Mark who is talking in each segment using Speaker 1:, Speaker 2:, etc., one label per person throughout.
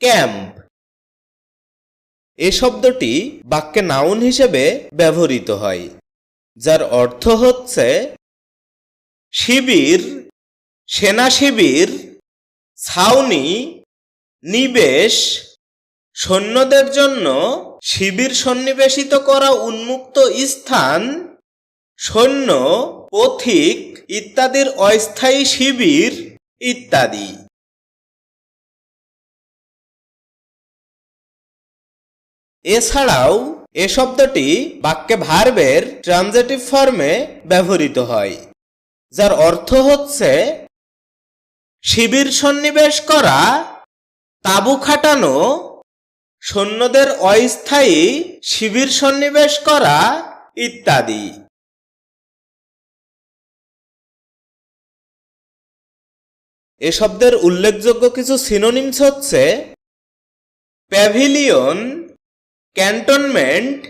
Speaker 1: Camp. এ শব্দটি বাক্যে noun হিসেবে ব্যবহৃত হয়, যার অর্থ হচ্ছে শিবির, সেনা শিবির, ছাউনি, নিবেশ, সৈন্যদের জন্য শিবির সন্নিবেশিত করা উন্মুক্ত স্থান, সৈন্য, পথিক ইত্যাদির অস্থায়ী শিবির ইত্যাদি। এছাড়াও, এ শব্দটি বাক্যে ভার্বের ট্রানজেটিভ ফর্মে ব্যবহৃত হয়, যার অর্থ হচ্ছে শিবির সন্নিবেশ করা, তাঁবু খাটানো, সৈন্যদের অস্থায়ী শিবির সন্নিবেশ করা ইত্যাদি। এ শব্দের উল্লেখযোগ্য কিছু সিনোনিমস হচ্ছে pavilion cantonment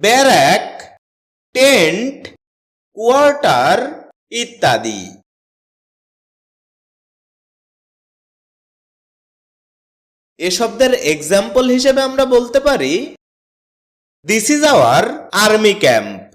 Speaker 1: barrack tent quarter ইত্যাদি। এ শব্দের এক্সাম্পল হিসেবে আমরা বলতে পারি this is our army camp